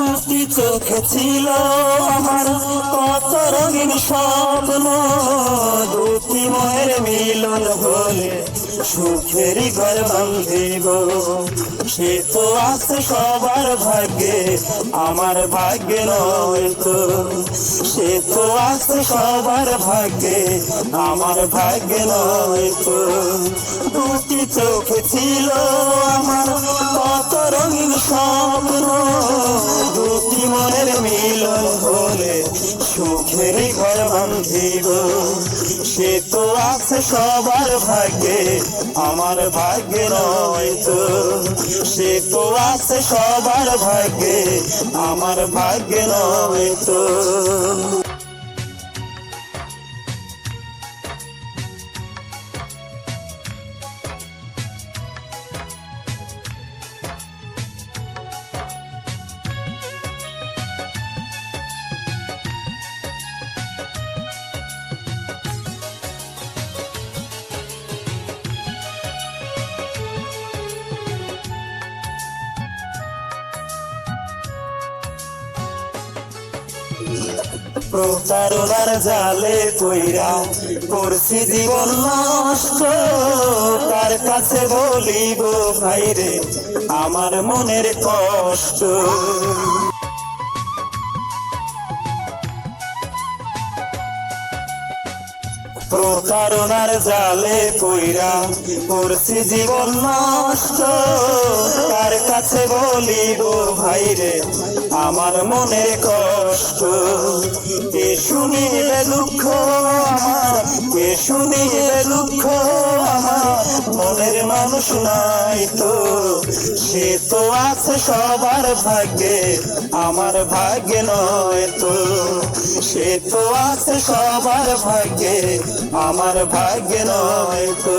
দুটি চোখে ছিল আমার। কত রঙিন স্বপ্ন, দুটি ময়ের মিলন হলে সুখেরই ঘর বান্ধিব সে তো আছে সবার ভাগ্যে, আমার ভাগ্যে নয় তো। সে তো আছে সবার ভাগ্যে, আমার ভাগ্যে নয় তো। দুটি চোখে ছিল আমার রঙিন স্বপ্ন, দুটি মনের মিলন হলে সুখের ঘর বান্ধিব সে তো আছে সবার ভাগ্যে, আমার ভাগ্যে নয় তো। সে তো আছে সবার ভাগ্যে, আমার ভাগ্যে নয় তো। প্রতারণার জালে কইরা করছি জীবন নষ্ট। তার কাছে বলিব ভাইরে আমার মনের কষ্ট। প্রতারণার জালে কইরা করছি জীবন নষ্ট। তার কাছে বলিব ভাইরে আমার মনে কষ্ট। কে শুনিলে দুঃখ আমার, কে শুনিলে দুঃখ আমার? মনের মানুষ নাই তো, সে তো আছে সবার ভাগ্যে, আমার ভাগ্যে নয় তো। সে তো আছে সবার ভাগ্যে আমার ভাগ্য নয় তো।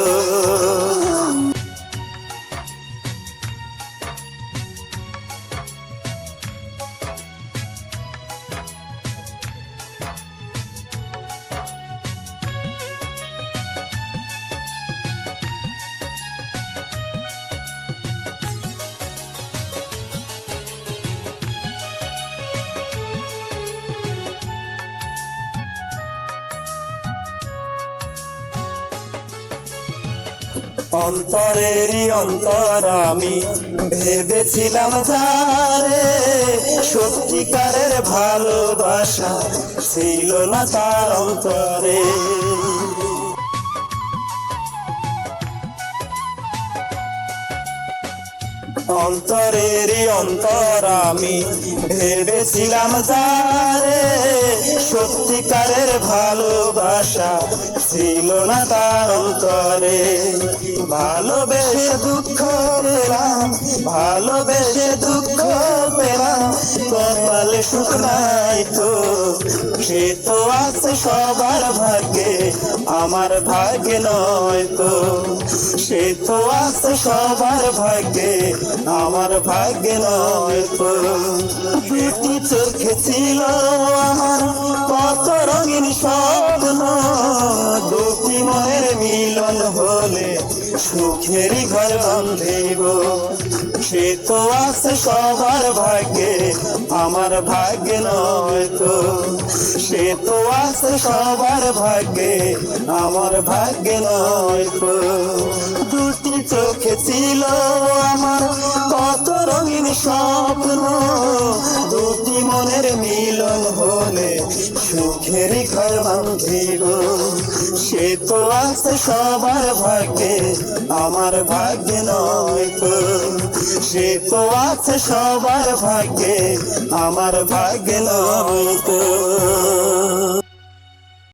অন্তরেরই অন্তর আমি। ভেবেছিলাম যারে সত্যিকারের ভালোবাসা ছিল না তার অন্তরে। অন্তরেরই অন্তর আমি। ভেবেছিলাম যারে সত্যিকারের ভালোবাসা ছিল না তার অন্তরে। ভালোবেসে দুঃখ পেলাম, ভালোবেসে দুঃখ পেলাম। কপালে সুখ নাই তো, সে তো আছে সবার ভাগ্যে, আমার ভাগ্যে নয় তো। সে তো আছে সবার ভাগ্যে, আমার ভাগ্যে নয় তো। দুটি চোখে ছিল আমার, কত রঙিন স্বপ্ন সুখেরই ঘর বান্ধিব সে তো আছে সবার ভাগ্যে, আমার ভাগ্যে নয় তো। সে তো আছে সবার ভাগ্যে, আমার ভাগ্যে নয় তো। দুটি চোখে ছিল আমার কত রঙিন স্বপ্ন, দুটি মনের মিলন হলে সুখের ঘর বান্ধিব সে তো আছে সবার ভাগ্যে, আমার ভাগ্যে নয় তো। সে তো আছে সবার ভাগ্যে, আমার ভাগ্যে নয় তো।